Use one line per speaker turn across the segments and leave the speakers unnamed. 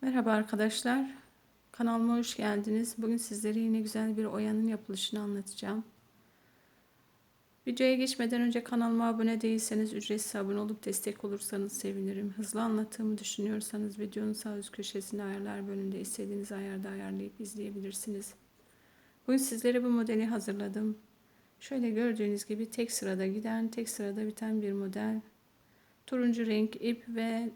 Merhaba arkadaşlar. Kanalıma hoş geldiniz. Bugün sizlere yine güzel bir oyanın yapılışını anlatacağım. Videoya geçmeden önce kanalıma abone değilseniz ücretsiz abone olup destek olursanız sevinirim. Hızlı anlattığımı düşünüyorsanız videonun sağ üst köşesinde ayarlar bölümünde istediğiniz ayarda ayarlayıp izleyebilirsiniz. Bugün sizlere bu modeli hazırladım. Şöyle gördüğünüz gibi tek sırada giden, tek sırada biten bir model. Turuncu renk ip ve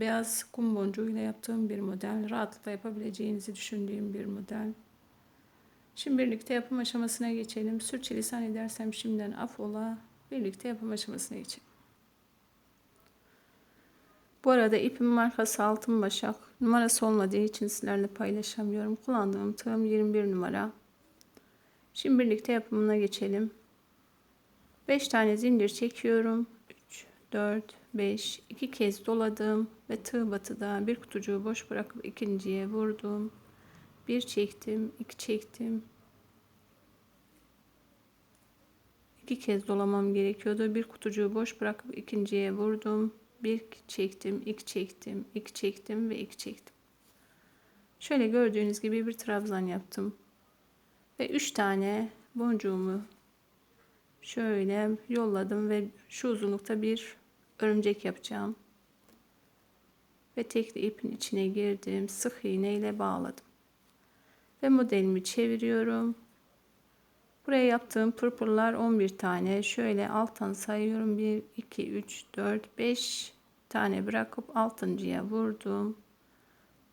beyaz kum boncuğuyla yaptığım bir model. Rahatlıkla yapabileceğinizi düşündüğüm bir model. Şimdi birlikte yapım aşamasına geçelim. Sürçülisan edersem şimdiden afola. Birlikte yapım aşamasına geçelim. Bu arada ipim markası Altın Başak. Numarası olmadığı için sizlerle paylaşamıyorum. Kullandığım tığım 21 numara. Şimdi birlikte yapımına geçelim. 5 tane zincir çekiyorum. 3, 4, 5, 2 kez doladım ve tığ batıda bir kutucuğu boş bırakıp ikinciye vurdum. Bir çektim, iki çektim. İki kez dolamam gerekiyordu. Bir kutucuğu boş bırakıp ikinciye vurdum. Bir çektim, iki çektim, iki çektim ve iki çektim. Şöyle gördüğünüz gibi bir trabzan yaptım. Ve üç tane boncuğumu şöyle yolladım ve şu uzunlukta bir örümcek yapacağım. Ve tekli ipin içine girdim. Sık iğne ile bağladım. Ve modelimi çeviriyorum. Buraya yaptığım pırpırlar 11 tane. Şöyle alttan sayıyorum. 1, 2, 3, 4, 5 tane bırakıp altıncıya vurdum.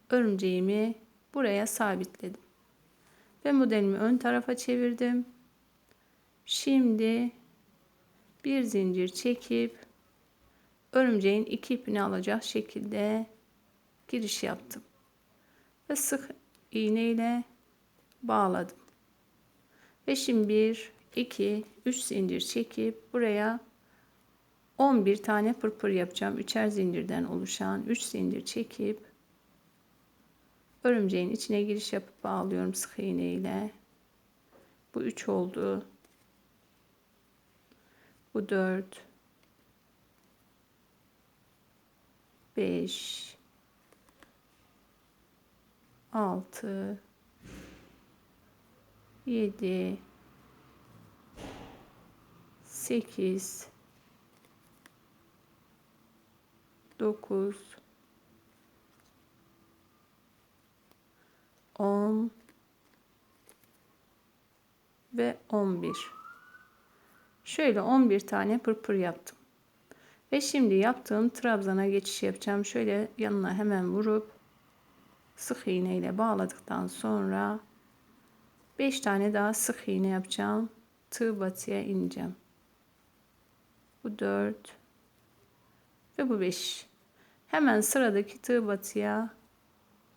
Örümceğimi buraya sabitledim. Ve modelimi ön tarafa çevirdim. Şimdi bir zincir çekip örümceğin iki ipini alacak şekilde giriş yaptım. Ve sık iğne ile bağladım. Ve şimdi 1, 2, 3 zincir çekip buraya 11 tane pırpır yapacağım. Üçer zincirden oluşan 3 zincir çekip örümceğin içine giriş yapıp bağlıyorum sık iğne ile. Bu 3 oldu. Bu 4 5 6 7 8 9 10 ve 11 şöyle 11 tane pırpır yaptım. Ve şimdi yaptığım trabzana geçiş yapacağım. Şöyle yanına hemen vurup sık iğne ile bağladıktan sonra 5 tane daha sık iğne yapacağım. Tığ batıya ineceğim. Bu 4 ve bu 5 hemen sıradaki tığ batıya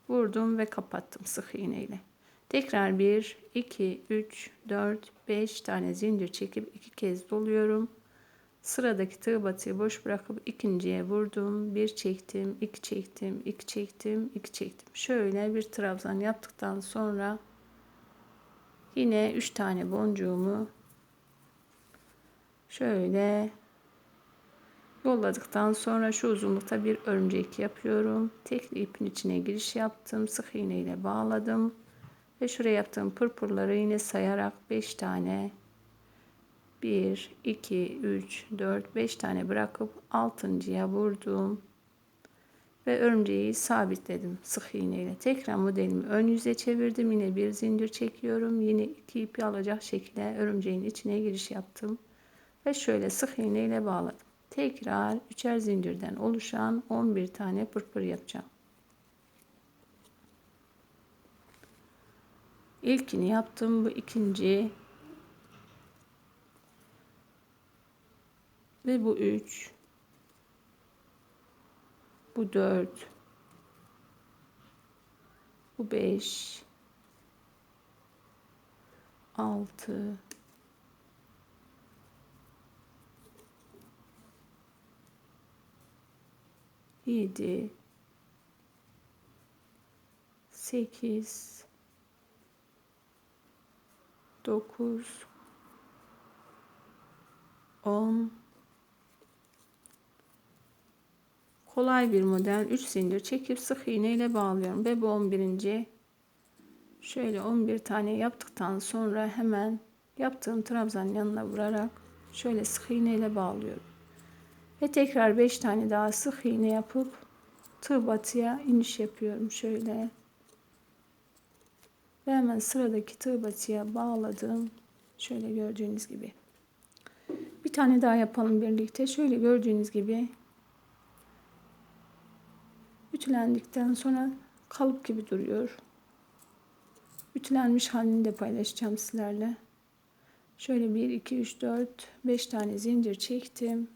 vurdum ve kapattım sık iğne ile tekrar 1 2 3 4 5 tane zincir çekip iki kez doluyorum sıradaki tığ batıyı boş bırakıp ikinciye vurdum. Bir çektim iki çektim iki çektim iki çektim. Şöyle bir trabzan yaptıktan sonra yine 3 tane boncuğumu şöyle yolladıktan sonra şu uzunlukta bir örümcek yapıyorum. Tekli ipin içine giriş yaptım. Sık iğne ile bağladım. Ve şuraya yaptığım pırpırları yine sayarak 5 tane 1 2 3 4 5 tane bırakıp altıncıya vurdum. Ve örümceği sabitledim sık iğne ile tekrar modelimi ön yüze çevirdim. Yine bir zincir çekiyorum. Yine iki ipi alacak şekilde örümceğin içine giriş yaptım. Ve şöyle sık iğne ile bağladım. Tekrar üçer zincirden oluşan 11 tane pırpır yapacağım. İlkini yaptım. Bu ikinci. Ve bu üç. Bu dört. Bu beş. Altı. Yedi. Sekiz. 9 10 kolay bir model. 3 zincir çekip sık iğne ile bağlıyorum. Ve bu 11. şöyle 11 tane yaptıktan sonra hemen yaptığım trabzan yanına vurarak şöyle sık iğne ile bağlıyorum. Ve tekrar 5 tane daha sık iğne yapıp tığ batıya iniş yapıyorum şöyle. Ve hemen sıradaki tığ batıya bağladım. Şöyle gördüğünüz gibi. Bir tane daha yapalım birlikte. Şöyle gördüğünüz gibi Ütülendikten sonra kalıp gibi duruyor. Ütülenmiş halini de paylaşacağım sizlerle. Şöyle 1, 2, 3, 4, 5 tane zincir çektim.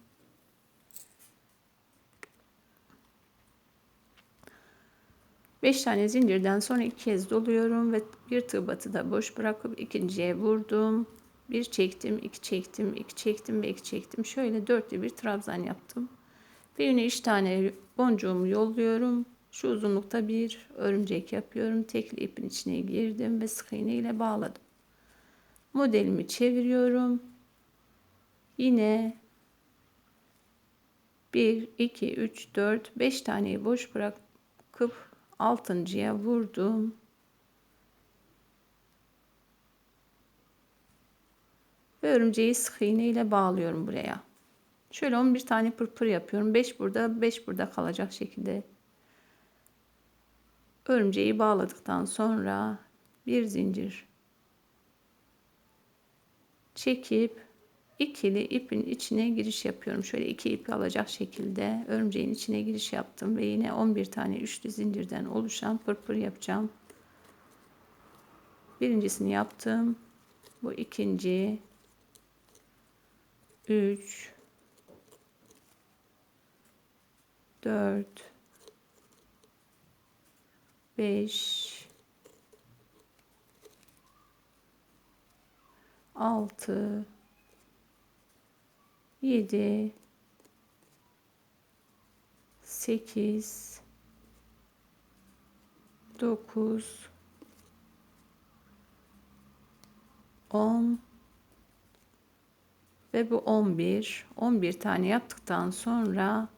Beş tane zincirden sonra iki kez doluyorum ve bir tığ batı da boş bırakıp ikinciye vurdum. Bir çektim, iki çektim, iki çektim ve iki çektim. Şöyle dörtlü bir trabzan yaptım. Ve yine 3 tane boncuğumu yolluyorum. Şu uzunlukta bir örümcek yapıyorum. Tekli ipin içine girdim ve sık iğne ile bağladım. Modelimi çeviriyorum. Yine 1, 2, 3, 4, 5 taneyi boş bırakıp altıncıya vurdum. Ve örümceği sık iğne ile bağlıyorum buraya. Şöyle 11 tane pırpır yapıyorum. 5 burada, 5 burada kalacak şekilde. Örümceği bağladıktan sonra bir zincir çekip ikili ipin içine giriş yapıyorum. Şöyle iki ipi alacak şekilde örümceğin içine giriş yaptım ve yine 11 tane üçlü zincirden oluşan pırpır yapacağım. Birincisini yaptım. Bu ikinci. 3 4 5 6 7 8 9 10 ve bu 11 11 tane yaptıktan sonra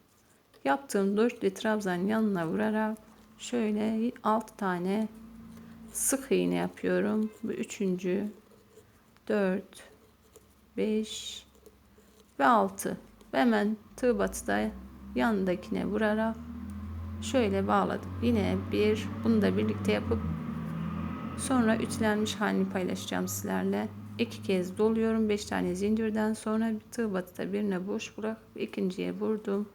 Yaptığım dörtlü trabzan yanına vurarak şöyle 6 tane sık iğne yapıyorum. Bu üçüncü, 4, 5 ve 6. Ve hemen tığ batıda yanındakine vurarak şöyle bağladım. Yine bir bunu da birlikte yapıp sonra ütülenmiş halini paylaşacağım sizlerle. İki kez doluyorum. 5 tane zincirden sonra tığ batıda birine boş bırak ikinciye vurdum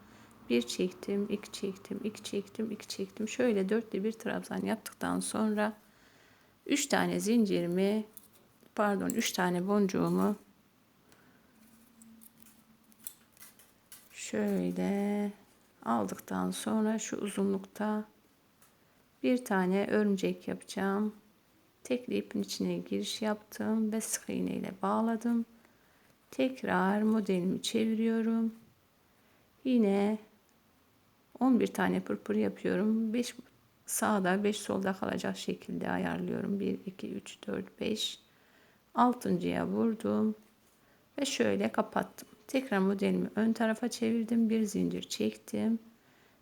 bir çektim, iki çektim, iki çektim, iki çektim. Şöyle dörtlü bir trabzan yaptıktan sonra üç tane zincirimi pardon üç tane boncuğumu şöyle aldıktan sonra şu uzunlukta bir tane örümcek yapacağım. Tekli ipin içine giriş yaptım ve sık iğne ile bağladım. Tekrar modelimi çeviriyorum. Yine 11 tane pırpır yapıyorum. 5 sağda 5 solda kalacak şekilde ayarlıyorum. 1, 2, 3, 4, 5. Altıncıya vurdum. Ve şöyle kapattım. Tekrar modelimi ön tarafa çevirdim. Bir zincir çektim.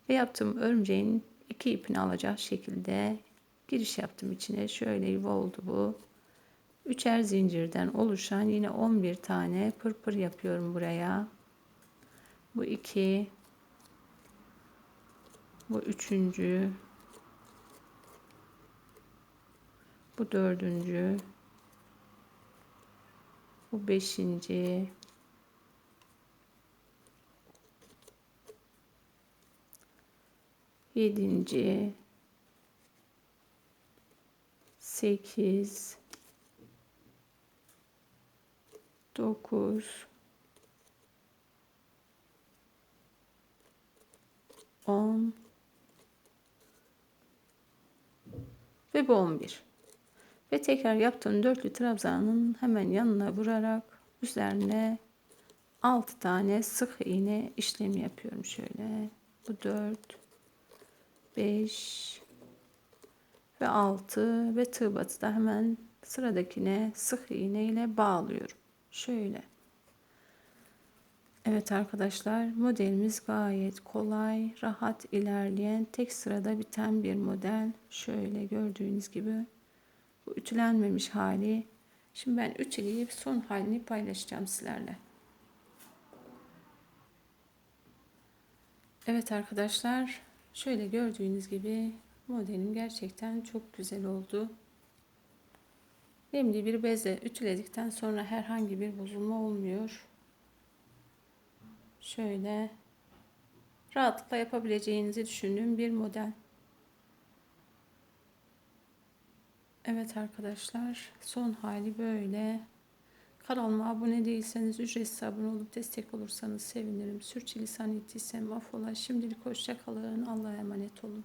Ve yaptığım örümceğin iki ipini alacak şekilde giriş yaptım içine. Şöyle yuva oldu bu. Üçer zincirden oluşan yine 11 tane pırpır yapıyorum buraya. Bu iki, bu üçüncü. Bu dördüncü. Bu beşinci. Yedinci. Sekiz. Dokuz. On. Ve bu 11. Ve tekrar yaptığım dörtlü trabzanın hemen yanına vurarak üzerine 6 tane sık iğne işlemi yapıyorum şöyle. Bu 4 5 ve 6 ve tığ batıda hemen sıradakine sık iğne ile bağlıyorum. Şöyle. Evet arkadaşlar modelimiz gayet kolay, rahat ilerleyen, tek sırada biten bir model. Şöyle gördüğünüz gibi bu ütülenmemiş hali. Şimdi ben ütüleyip son halini paylaşacağım sizlerle. Evet arkadaşlar şöyle gördüğünüz gibi modelim gerçekten çok güzel oldu. Nemli bir bezle ütüledikten sonra herhangi bir bozulma olmuyor. Şöyle rahatlıkla yapabileceğinizi düşündüğüm bir model. Evet arkadaşlar son hali böyle. Kanalıma abone değilseniz ücretsiz abone olup destek olursanız sevinirim. Sürçülisan ettiysem affola. Şimdilik hoşça kalın. Allah'a emanet olun.